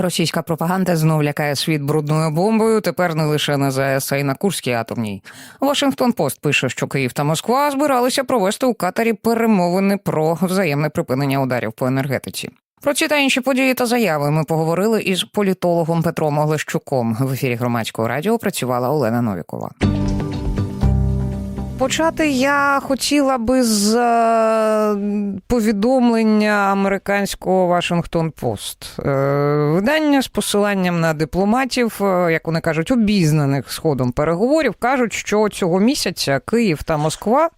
Російська пропаганда знов лякає світ брудною бомбою. Тепер не лише на ЗАЕС, а й на Курській атомній. Вашингтон Пост пише, що Київ та Москва збиралися провести у Катарі перемовини про взаємне припинення ударів по енергетиці. Про ці та інші події та заяви ми поговорили із політологом Петром Олещуком. В ефірі громадського радіо працювала Олена Новікова. Почати я хотіла би з е, повідомлення американського Вашингтон Пост. Е, Видання з посиланням на дипломатів, е, як вони кажуть, обізнаних з ходом переговорів, кажуть, що цього місяця Київ та Москва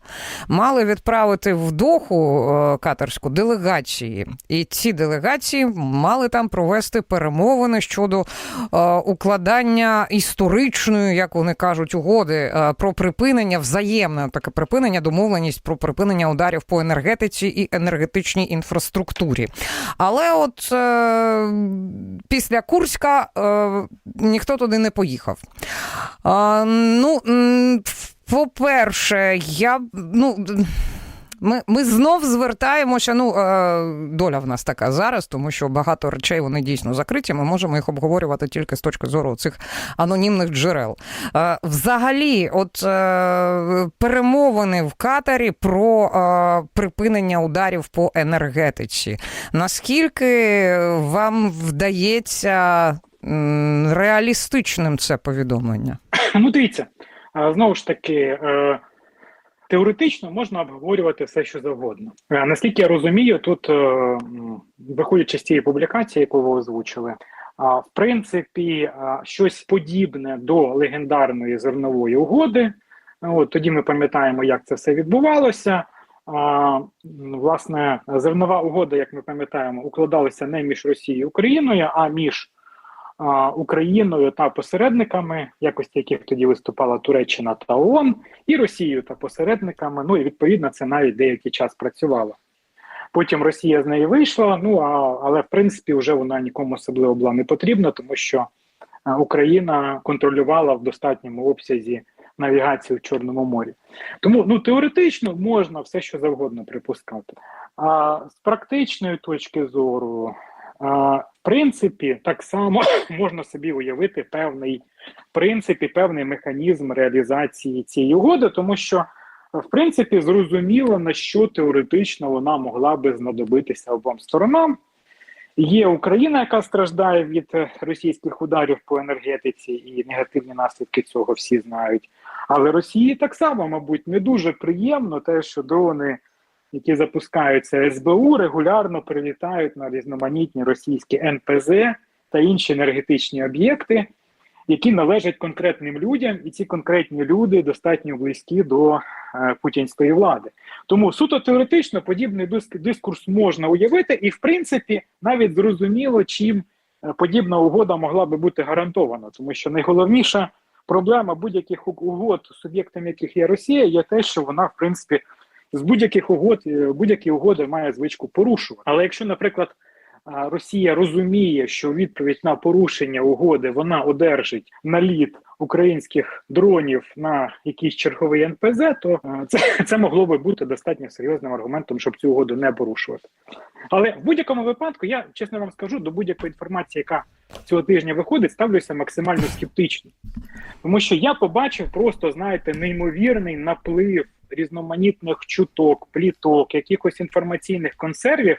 мали відправити в Доху катарську делегації, і ці делегації мали там провести перемовини щодо укладання історичної, як вони кажуть, угоди про припинення взаємне таке припинення, домовленість про припинення ударів по енергетиці і енергетичній інфраструктурі. Але от е, після Курська е, ніхто туди не поїхав. Е, ну, по-перше, я ну. Ми, ми знов звертаємося. Ну, е, доля в нас така зараз, тому що багато речей вони дійсно закриті. Ми можемо їх обговорювати тільки з точки зору цих анонімних джерел. Е, взагалі, от е, перемовини в Катарі про припинення ударів по енергетиці. Наскільки вам вдається реалістичним це повідомлення? Ну, дивіться, знову ж таки, теоретично можна обговорювати все, що завгодно. Е, Наскільки я розумію, тут, е, виходячи з цієї публікації, яку ви озвучили, а, в принципі, щось подібне до легендарної зернової угоди. От тоді ми пам'ятаємо, як це все відбувалося. А, власне, зернова угода, як ми пам'ятаємо, укладалася не між Росією і Україною, а між Україною та посередниками, якості яких тоді виступала Туреччина та ООН, і Росією та посередниками. Ну і відповідно це навіть деякий час працювало. Потім Росія з неї вийшла. Ну а але в принципі вже вона нікому особливо була не потрібна, тому що Україна контролювала в достатньому обсязі навігацію в Чорному морі. Тому ну теоретично можна все, що завгодно припускати. А з практичної точки зору, принципі, так само можна собі уявити певний в принципі певний механізм реалізації цієї угоди, тому що в принципі зрозуміло на що теоретично вона могла би знадобитися обом сторонам. Є Україна, яка страждає від е, російських ударів по енергетиці, і негативні наслідки цього всі знають. Але Росії так само, мабуть, не дуже приємно те, що дрони, які запускаються СБУ, регулярно прилітають на різноманітні російські НПЗ та інші енергетичні об'єкти, які належать конкретним людям, і ці конкретні люди достатньо близькі до е, путінської влади. Тому суто теоретично подібний диск- дискурс можна уявити, і в принципі навіть зрозуміло, чим е, подібна угода могла би бути гарантована, тому що найголовніша проблема будь-яких угод, суб'єктом яких є Росія, є те, що вона в принципі з будь-яких угод е, будь-які угоди має звичку порушувати. Але якщо, наприклад, Росія розуміє, що відповідь на порушення угоди вона одержить наліт українських дронів на якийсь черговий НПЗ, то е, це, це могло би бути достатньо серйозним аргументом, щоб цю угоду не порушувати. Але в будь-якому випадку, я чесно вам скажу, до будь-якої інформації, яка цього тижня виходить, ставлюся максимально скептично. Тому що я побачив просто, знаєте, неймовірний наплив різноманітних чуток, пліток, якихось інформаційних консервів.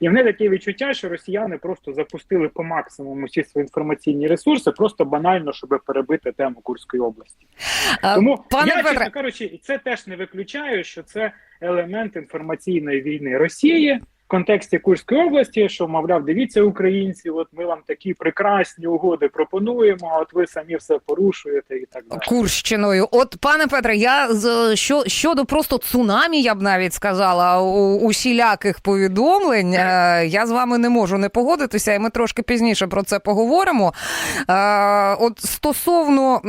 І в мене таке відчуття, що росіяни просто запустили по максимуму всі свої інформаційні ресурси, просто банально, щоб перебити тему Курської області. А, Тому пане я, чесно кажучи, це теж не виключаю, що це елемент інформаційної війни Росії в контексті Курської області, що мовляв, дивіться, українці, от ми вам такі прекрасні угоди пропонуємо, а от ви самі все порушуєте і так далі. Курщиною. От, пане Петре, я що, щодо просто цунамі, я б навіть сказала, у, усіляких повідомлень, е, я з вами не можу не погодитися, і ми трошки пізніше про це поговоримо. Е, от стосовно.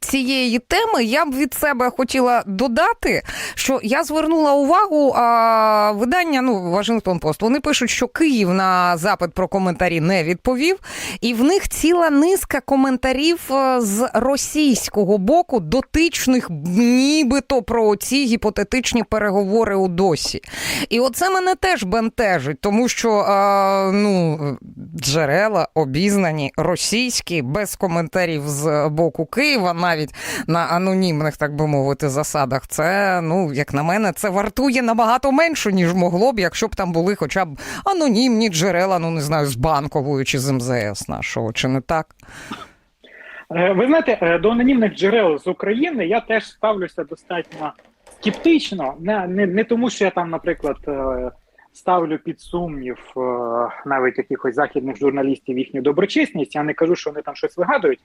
Цієї теми я б від себе хотіла додати, що я звернула увагу а, видання, ну Вашингтон Пост. Вони пишуть, що Київ на запит про коментарі не відповів, і в них ціла низка коментарів е, з російського боку, дотичних нібито про ці гіпотетичні переговори у досі. І оце мене теж бентежить, тому що е, ну, джерела обізнані російські, без коментарів з боку Києва, навіть на анонімних, так би мовити, засадах. Це, ну, як на мене, це вартує набагато менше, ніж могло б, якщо б там були хоча б анонімні джерела, ну не знаю, з банкової чи з МЗС нашого, чи не так? Е, Ви знаєте, е, до анонімних джерел з України я теж ставлюся достатньо скептично. Не, не, не тому, що я там, наприклад, е, ставлю під сумнів навіть якихось західних журналістів їхню доброчесність. Я не кажу, що вони там щось вигадують.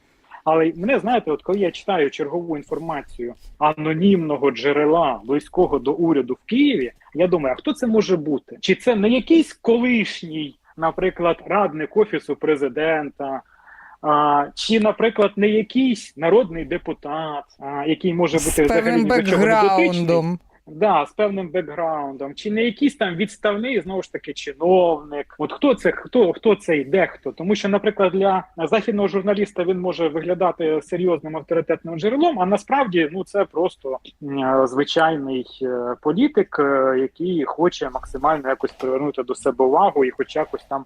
Але мене знаєте, от коли я читаю чергову інформацію анонімного джерела близького до уряду в Києві, я думаю, а хто це може бути? Чи це не якийсь колишній, наприклад, радник офісу президента? А, чи, наприклад, не якийсь народний депутат, а, який може бути З взагалі певним ні до чого не дотичний. Да, з певним бекграундом, чи не якийсь там відставний знову ж таки чиновник. От хто це, хто хто це йде хто? Тому що, наприклад, для західного журналіста він може виглядати серйозним авторитетним джерелом, а насправді ну це просто звичайний е, політик, е, який хоче максимально якось привернути до себе увагу і, хоч якось там,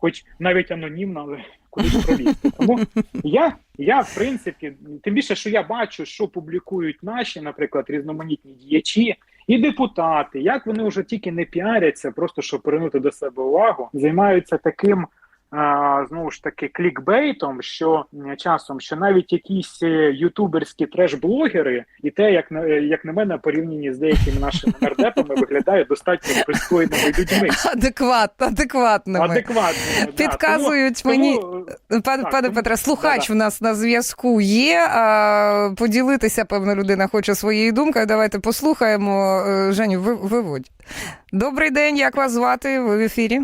хоч навіть анонімно, але кудись пролізти. Тому я, я, в принципі, тим більше, що я бачу, що публікують наші, наприклад, різноманітні діячі і депутати, як вони вже тільки не піаряться, просто щоб привернути до себе увагу, займаються таким. Знову ж таки клікбейтом, що часом, що навіть якісь е, ютуберські треш-блогери, і те, як на е, як на мене, порівняні з деякими нашими нардепами, виглядають достатньо пристойними людьми, Адекват, адекватними. адекватними. да. Підказують Тому- мені, тому, пане, так, пане тому- Петре, слухач да-да. в нас на зв'язку є. А, поділитися, певна людина хоче своєю думкою. Давайте послухаємо. Е, Женю, ви, виводь. Добрий день, як вас звати? Ви в ефірі?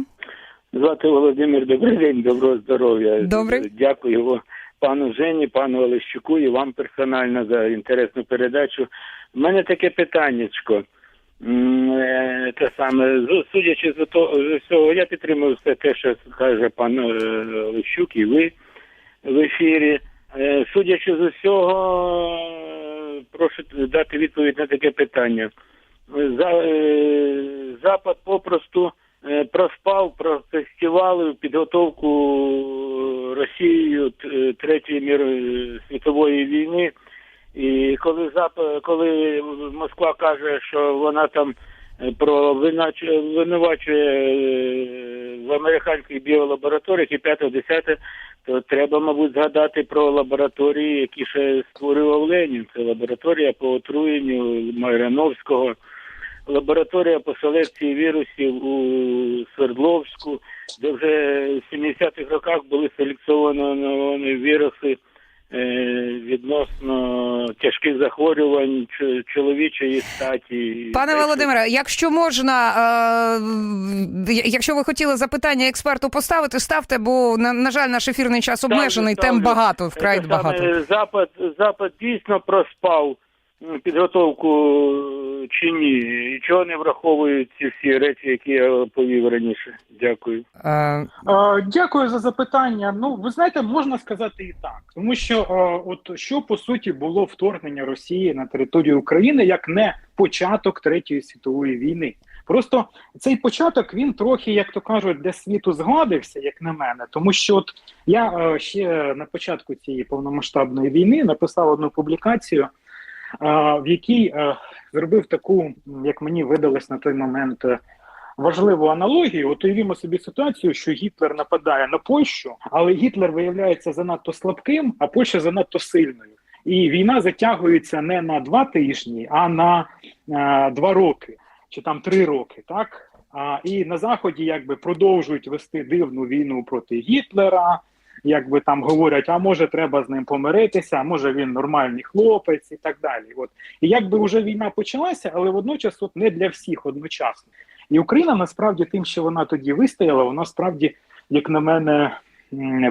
Звати Володимир, добрий день, доброго здоров'я. Добрий. Дякую пану Жені, пану Олещуку і вам персонально за інтересну передачу. У мене таке питаннячко. Е, Те саме, судячи з того, я підтримую все те, що каже пан е, Олещук і ви в ефірі. Е, Судячи з усього, прошу дати відповідь на таке питання. Запад попросту проспав про фестивали підготовку Росією третьої мір світової війни. І коли Зап... коли Москва каже, що вона там е, про винувачує е, в американських біолабораторіях і 5-10, то треба, мабуть, згадати про лабораторії, які ще створював Ленін. Це лабораторія по отруєнню Майрановського, лабораторія по селекції вірусів у Свердловську, де вже в 70-х роках були селекціоновані віруси е, відносно тяжких захворювань чоловічої статі. Пане Володимире, якщо можна, е, якщо ви хотіли запитання експерту поставити, ставте, бо на, на жаль, наш ефірний час Ставлю, обмежений, тем багато, вкрай Те багато. Запад, Запад дійсно проспав підготовку е, чи ні? І чого не враховують ці всі речі, які я оповів раніше? Дякую. Е, Дякую за запитання. Ну, ви знаєте, можна сказати і так, тому що от що по суті було вторгнення Росії на територію України як не початок третьої світової війни. Просто цей початок він трохи, як то кажуть, для світу згладився, як на мене, тому що от я е, ще на початку цієї повномасштабної війни написав одну публікацію, в якій е, зробив таку, як мені видалось на той момент. е, важливу аналогію. От уявімо собі ситуацію, що Гітлер нападає на Польщу, але Гітлер виявляється занадто слабким, а Польща занадто сильною. І війна затягується не на два тижні, а на е, два роки чи там три роки. Так а, і на заході якби продовжують вести дивну війну проти Гітлера. Якби там говорять, а може треба з ним помиритися, а може він нормальний хлопець і так далі. От і якби вже війна почалася, але водночас от не для всіх одночасно. І Україна насправді тим, що вона тоді вистояла, вона справді, як на мене,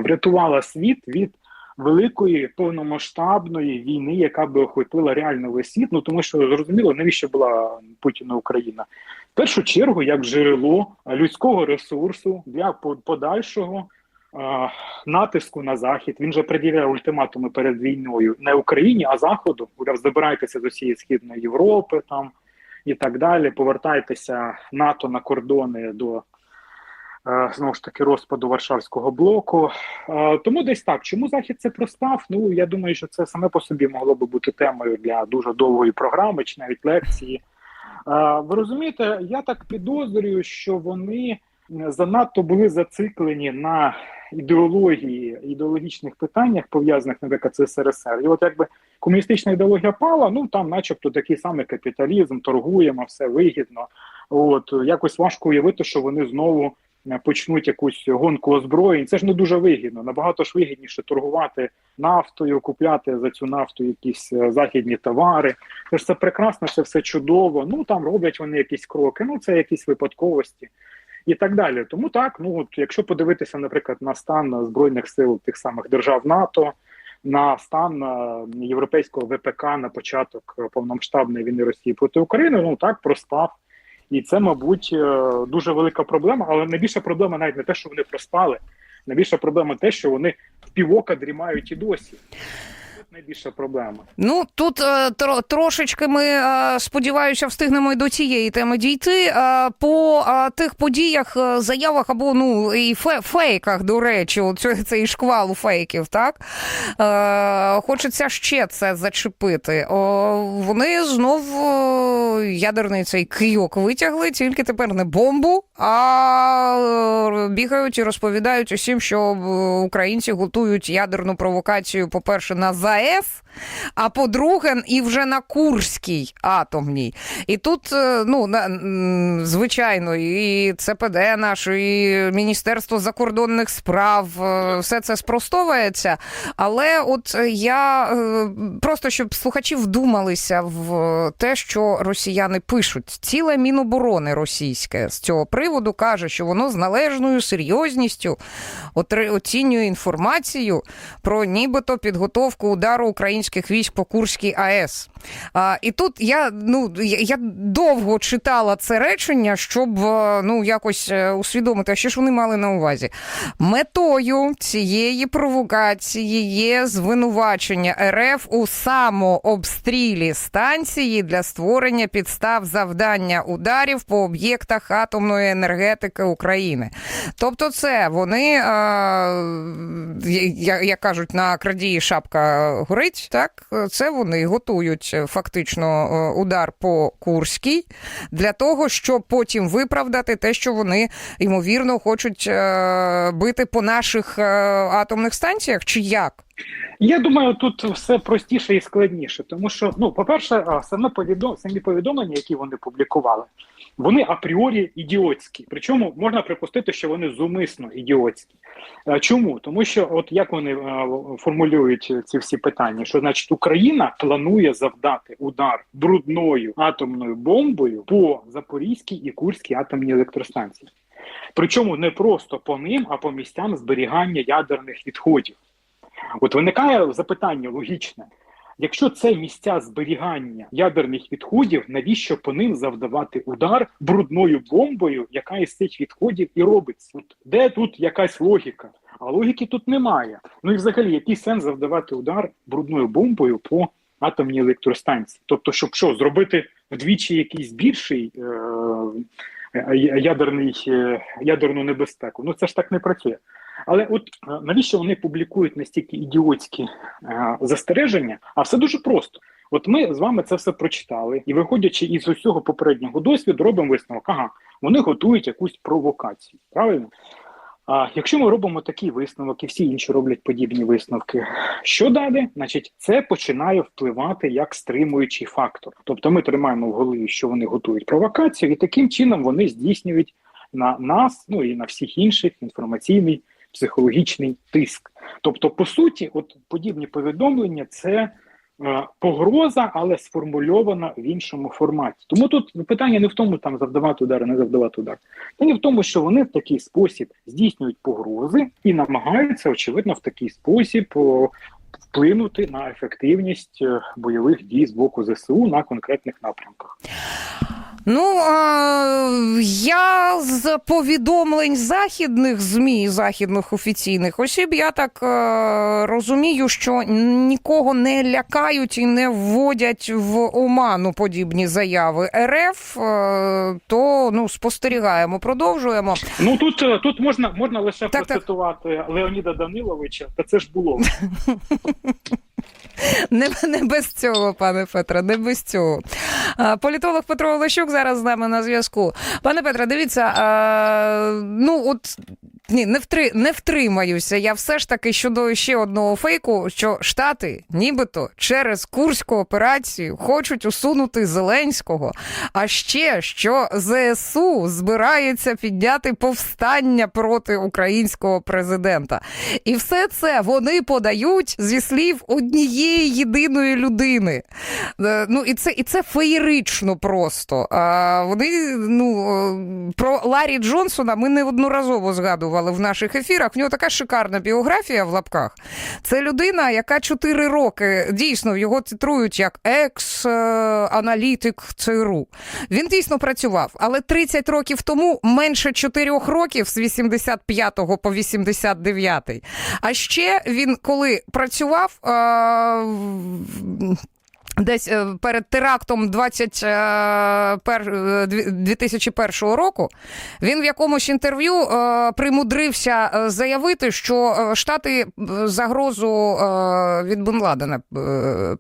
врятувала світ від великої повномасштабної війни, яка би охопила реально весь світ. Ну тому що зрозуміло, навіщо була Путіна Україна в першу чергу як джерело людського ресурсу для подальшого. Натиску на захід він же пред'являє ультиматуми перед війною не Україні, а Заходу. Забирайтеся з усієї східної Європи там і так далі. Повертайтеся НАТО на кордони до е, знову ж таки розпаду Варшавського блоку. Е, Тому десь так. Чому Захід це простав? Ну я думаю, що це саме по собі могло би бути темою для дуже довгої програми чи навіть лекції. Е, Ви розумієте, я так підозрюю, що вони занадто були зациклені на ідеології, ідеологічних питаннях, пов'язаних наприклад, з СРСР. І от якби комуністична ідеологія пала, ну там, начебто, такий самий капіталізм, торгуємо, все вигідно. От якось важко уявити, що вони знову е, почнуть якусь гонку озброєнь. Це ж не дуже вигідно. Набагато ж вигідніше торгувати нафтою, купляти за цю нафту якісь е, західні товари. Тож це прекрасно, це все чудово. Ну там роблять вони якісь кроки. Ну це якісь випадковості. І так далі. Тому так, ну от якщо подивитися, наприклад, на стан збройних сил тих самих держав НАТО, на стан е, європейського ВПК на початок е, повномасштабної війни Росії проти України, ну так проспав. І це, мабуть, е, дуже велика проблема. Але найбільша проблема навіть не те, що вони проспали. Найбільша проблема те, що вони в півока дрімають і досі. Найбільша проблема. Ну тут е, тро, трошечки ми е, сподіваюся, встигнемо і до цієї теми дійти. Е, по тих подіях, заявах або ну і фе, фейках, до речі, цей шквал фейків, так хочеться ще це зачепити. Вони знов ядерний цей кийок витягли, тільки тепер не бомбу, а бігають і розповідають усім, що е, українці готують ядерну провокацію, по-перше, на ЗАЕС, а по-друге, і вже на Курській атомній. І тут, е, ну, звичайно, і ЦПД наш, і Міністерство закордонних справ, е, все це спростовується. Але от я просто щоб слухачі вдумалися в те, що росіяни пишуть. Ціле Міноборони російське з цього приводу каже, що воно з належною серйозністю оцінює інформацію про нібито підготовку удару українських військ по Курській АЕС. А, і тут я ну я, довго читала це речення, щоб е, ну якось е, усвідомити, а що ж вони мали на увазі. Метою цієї провокації є звинувачення РФ у самообстрілі станції для створення підстав завдання ударів по об'єктах атомної енергетики України. Тобто, це вони, е, як, кажуть, на крадії шапка горить. Так, це вони готують фактично е, удар по Курській для того, щоб потім виправдати те, що вони ймовірно хочуть е, бити по наших е, атомних станціях, чи як? Я думаю, тут все простіше і складніше, тому що, ну, по-перше, саме повідом... самі повідомлення, які вони публікували, вони апріорі ідіотські. Причому можна припустити, що вони зумисно ідіотські. Е, Чому? Тому що, от як вони е, формулюють ці всі питання, що значить Україна планує завдати удар брудною атомною бомбою по Запорізькій і Курській атомній електростанції. Причому не просто по ним, а по місцям зберігання ядерних відходів. От виникає запитання логічне: якщо це місця зберігання ядерних відходів, навіщо по ним завдавати удар брудною бомбою, яка із цих відходів і робиться? Де тут якась логіка? А логіки тут немає. Ну і взагалі, який сенс завдавати удар брудною бомбою по атомній електростанції? Тобто, щоб що зробити вдвічі якийсь більший е- е- ядерний, е- ядерну небезпеку? Ну це ж так не працює. Але от е, навіщо вони публікують настільки ідіотські е, застереження? А все дуже просто. От ми з вами це все прочитали, і виходячи із усього попереднього досвіду, робимо висновок. Ага, вони готують якусь провокацію. Правильно? А якщо ми робимо такий висновок, і всі інші роблять подібні висновки, що далі? Значить, це починає впливати як стримуючий фактор. Тобто ми тримаємо в голові, що вони готують провокацію, і таким чином вони здійснюють на нас, ну і на всіх інших інформаційний психологічний тиск. Тобто, по суті, от подібні повідомлення це е, погроза, але сформульована в іншому форматі. Тому тут питання не в тому, там завдавати удар, не завдавати удар. Питання в тому, що вони в такий спосіб здійснюють погрози і намагаються, очевидно, в такий спосіб о, вплинути на ефективність е, бойових дій з боку ЗСУ на конкретних напрямках. Ну, а, я з повідомлень західних ЗМІ, західних офіційних осіб, я так е, розумію, що нікого не лякають і не вводять в оману подібні заяви РФ, е, то ну, спостерігаємо, продовжуємо. Ну тут е, тут можна можна лише Так, так. Леоніда Даниловича, та це ж було. Не, не без цього, пане Петре, не без цього. Політолог Петро Олещук зараз з нами на зв'язку. Пане Петре, дивіться, ну от. Ні, не втри, не втримаюся. Я все ж таки щодо ще одного фейку, що Штати, нібито через курську операцію хочуть усунути Зеленського. А ще що ЗСУ збирається підняти повстання проти українського президента. І все це вони подають зі слів однієї єдиної людини. Е, Ну і це і це феєрично просто. А вони ну е, про Ларі Джонсона ми неодноразово згадували в наших ефірах. В нього така шикарна біографія в лапках. Це людина, яка 4 роки дійсно його титрують як екс-аналітик ЦРУ. Він дійсно працював, але 30 років тому менше 4 років з 85 по 89. А ще він коли працював. Десь е, перед терактом 20, е, е, 2001 року він в якомусь інтерв'ю примудрився заявити, що Штати загрозу від Бен Ладена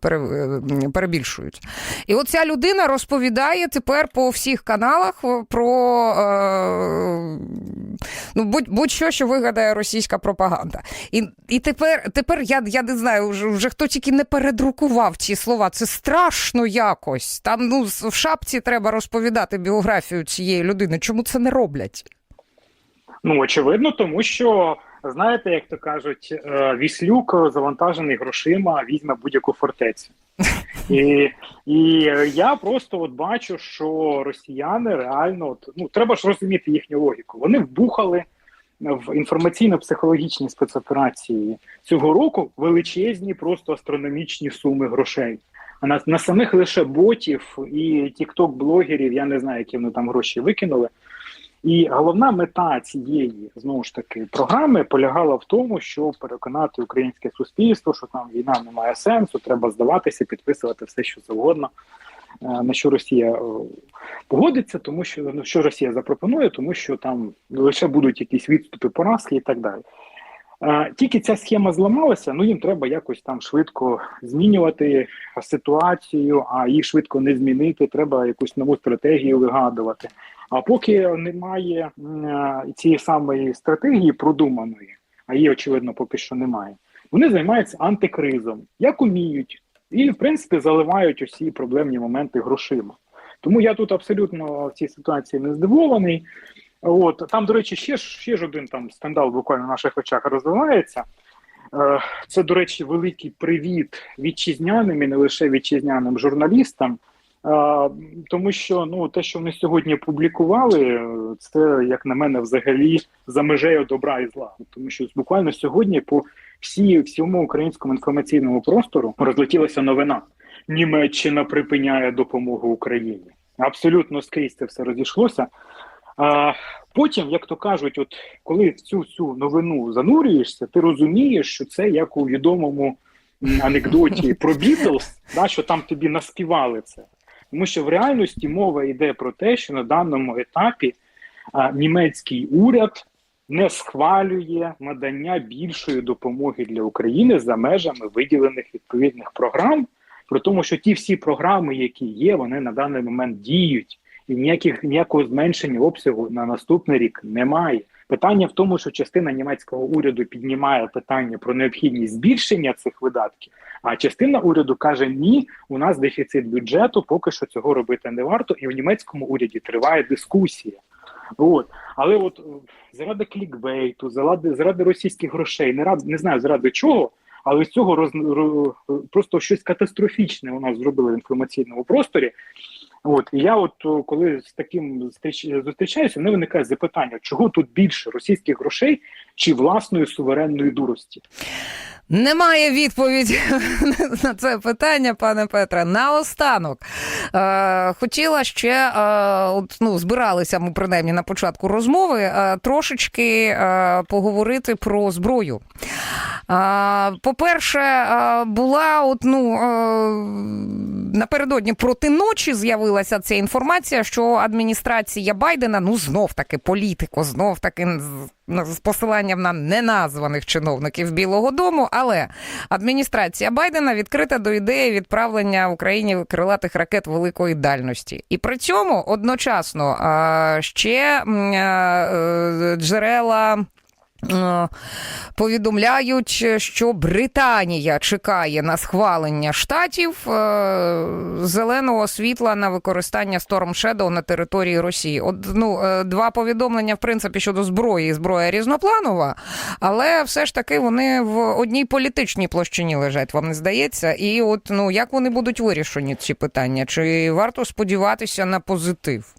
пере, перебільшують. І от ця людина розповідає тепер по всіх каналах про ну, будь, будь-що, що вигадає російська пропаганда. І, і тепер, тепер я, я не знаю, вже хто тільки не передрукував ці слова. Це страшно якось. Там ну, в шапці треба розповідати біографію цієї людини. Чому це не роблять? Ну очевидно, тому що знаєте, як то кажуть, е, віслюк завантажений грошима візьме будь-яку фортецю. І, і я просто от бачу, що росіяни реально от, ну треба ж розуміти їхню логіку. Вони вбухали в інформаційно-психологічні спецоперації цього року величезні, просто астрономічні суми грошей. А на, на самих лише ботів і тікток-блогерів я не знаю, які вони там гроші викинули. І головна мета цієї знову ж таки програми полягала в тому, щоб переконати українське суспільство, що там війна не має сенсу, треба здаватися, підписувати все, що завгодно, е, на що Росія е, погодиться, тому що ну, що Росія запропонує, тому що там лише будуть якісь відступи, поразки і так далі. Тільки ця схема зламалася, ну їм треба якось там швидко змінювати ситуацію, а їх швидко не змінити. Треба якусь нову стратегію вигадувати. А поки немає цієї самої стратегії продуманої, а її очевидно поки що немає. Вони займаються антикризом, як уміють, і в принципі заливають усі проблемні моменти грошима. Тому я тут абсолютно в цій ситуації не здивований. От там, до речі, ще ще ж один там скандал буквально на наших очах розвивається. Е, Це, до речі, великий привіт вітчизняним і не лише вітчизняним журналістам. Е, Тому що ну те, що вони сьогодні публікували, це як на мене взагалі за межею добра і зла. Тому що буквально сьогодні по всі всьому українському інформаційному простору розлетілася новина: Німеччина припиняє допомогу Україні. Абсолютно скрізь це все розійшлося. А потім, як то кажуть, от коли в цю цю новину занурюєшся, ти розумієш, що це як у відомому анекдоті про Бітлз, да, що там тобі наспівали це. Тому що в реальності мова йде про те, що на даному етапі а, німецький уряд не схвалює надання більшої допомоги для України за межами виділених відповідних програм, при тому, що ті всі програми, які є, вони на даний момент діють, і ніяких ніякого зменшення обсягу на наступний рік немає. Питання в тому, що частина німецького уряду піднімає питання про необхідність збільшення цих видатків, а частина уряду каже: ні, у нас дефіцит бюджету, поки що цього робити не варто, і в німецькому уряді триває дискусія. От, але от заради клікбейту, заради заради російських грошей, не рад не знаю заради чого, Але з цього роз, ро- просто щось катастрофічне у нас зробили в інформаційному просторі. От і я, от коли з таким зустрічаюся, не виникає запитання, чого тут більше російських грошей чи власної суверенної дурості. Немає відповіді на це питання, пане Петре. Наостанок е, хотіла ще е, от, ну, збиралися ми принаймні на початку розмови е, трошечки е, поговорити про зброю. Е, по-перше, е, була от, ну, е, напередодні проти ночі з'явилася ця інформація, що адміністрація Байдена, ну знов таки політико, знов таки з- посиланням на неназваних чиновників Білого Дому, але адміністрація Байдена відкрита до ідеї відправлення Україні крилатих ракет великої дальності. І при цьому одночасно ще е, джерела. Е, Повідомляють, що Британія чекає на схвалення штатів е, зеленого світла на використання Storm Shadow на території Росії. От ну е, два повідомлення, в принципі, щодо зброї. Зброя різнопланова, але все ж таки вони в одній політичній площині лежать. Вам не здається? І от ну як вони будуть вирішені ці питання? Чи варто сподіватися на позитив?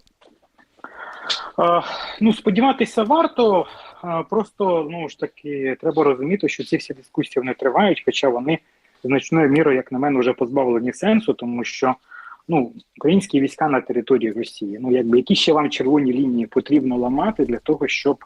Ну, сподіватися варто. Просто ну ж таки треба розуміти, що ці всі дискусії вони тривають, хоча вони значною мірою, як на мене, вже позбавлені сенсу, тому що ну українські війська на території Росії. Ну якби які ще вам червоні лінії потрібно ламати для того, щоб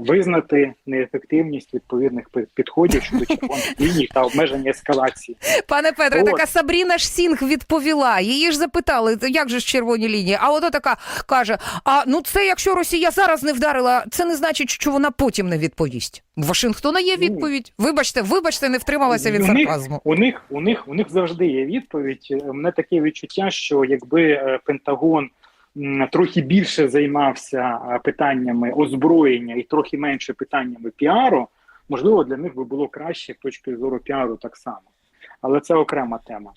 визнати неефективність відповідних підходів щодо червоних ліній та обмеження ескалації. Пане Петре, От. така Сабріна ж Сінг відповіла. Її ж запитали, як же ж червоні лінії? А ото така каже: А ну це якщо Росія зараз не вдарила, це не значить, що вона потім не відповість. У Вашингтона є відповідь. Вибачте, вибачте, не втрималася від У сарказму. У них у них у них завжди є відповідь. У мене таке відчуття, що якби е, Пентагон трохи більше займався е, питаннями озброєння і трохи менше питаннями піару, можливо, для них би було краще з точки зору піару так само. Але це окрема тема.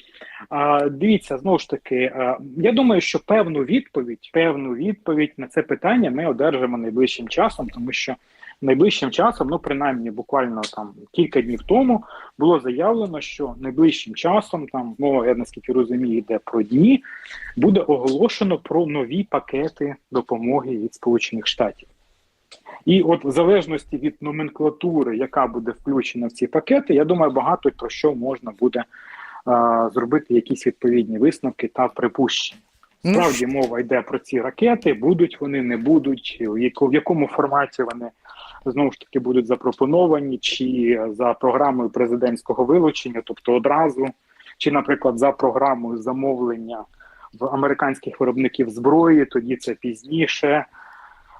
А, дивіться, знову ж таки, е, я думаю, що певну відповідь, певну відповідь на це питання ми одержимо найближчим часом, тому що найближчим часом, ну принаймні буквально там кілька днів тому, було заявлено, що найближчим часом, там мова, я наскільки розумію, йде про дні, буде оголошено про нові пакети допомоги від Сполучених Штатів. І от в залежності від номенклатури, яка буде включена в ці пакети, я думаю, багато про що можна буде е, зробити якісь відповідні висновки та припущення. Ну, Справді мова йде про ці ракети, будуть вони, не будуть, в якому форматі вони знову ж таки будуть запропоновані, чи за програмою президентського вилучення, тобто одразу, чи, наприклад, за програмою замовлення в американських виробників зброї, тоді це пізніше.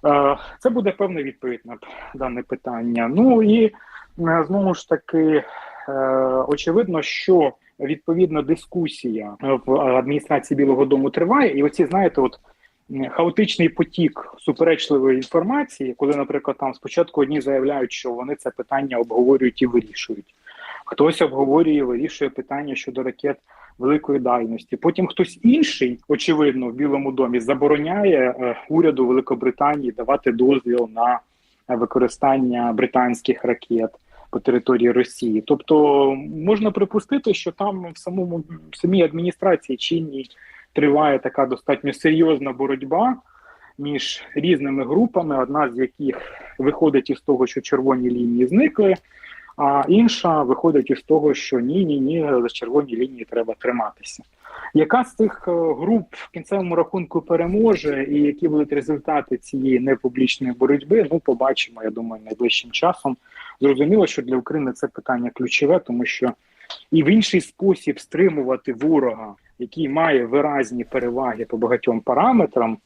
Е, Це буде певна відповідь на дане питання. Ну і е, знову ж таки, е, очевидно, що відповідна дискусія в адміністрації Білого Дому триває, і оці, знаєте, от хаотичний потік суперечливої інформації, коли, наприклад, там спочатку одні заявляють, що вони це питання обговорюють і вирішують. Хтось обговорює, вирішує питання щодо ракет великої дальності. Потім хтось інший, очевидно, в Білому домі забороняє е, уряду Великобританії давати дозвіл на використання британських ракет по території Росії. Тобто можна припустити, що там в самому в самій адміністрації чинній триває така достатньо серйозна боротьба між різними групами, одна з яких виходить із того, що червоні лінії зникли. А інша виходить із того, що ні, ні, ні, за червоні лінії треба триматися. Яка з цих е, груп в кінцевому рахунку переможе, і які будуть результати цієї непублічної боротьби? Ну, побачимо, я думаю, найближчим часом. Зрозуміло, що для України це питання ключове, тому що і в інший спосіб стримувати ворога, який має виразні переваги по багатьом параметрам,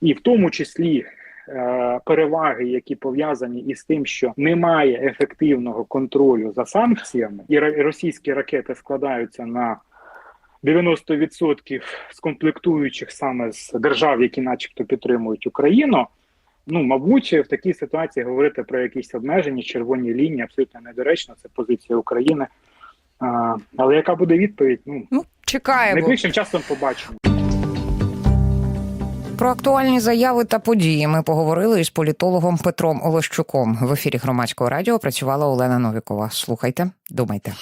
і в тому числі е, переваги, які пов'язані із тим, що немає ефективного контролю за санкціями, і російські ракети складаються на 90% з комплектуючих саме з держав, які, начебто, підтримують Україну. Ну, мабуть, в такій ситуації говорити про якісь обмежені червоні лінії абсолютно недоречно. Це позиція України. А, але яка буде відповідь? Ну Ну, чекаємо. найближчим часом побачимо. Про актуальні заяви та події ми поговорили із політологом Петром Олещуком. В ефірі громадського радіо працювала Олена Новікова. Слухайте, думайте.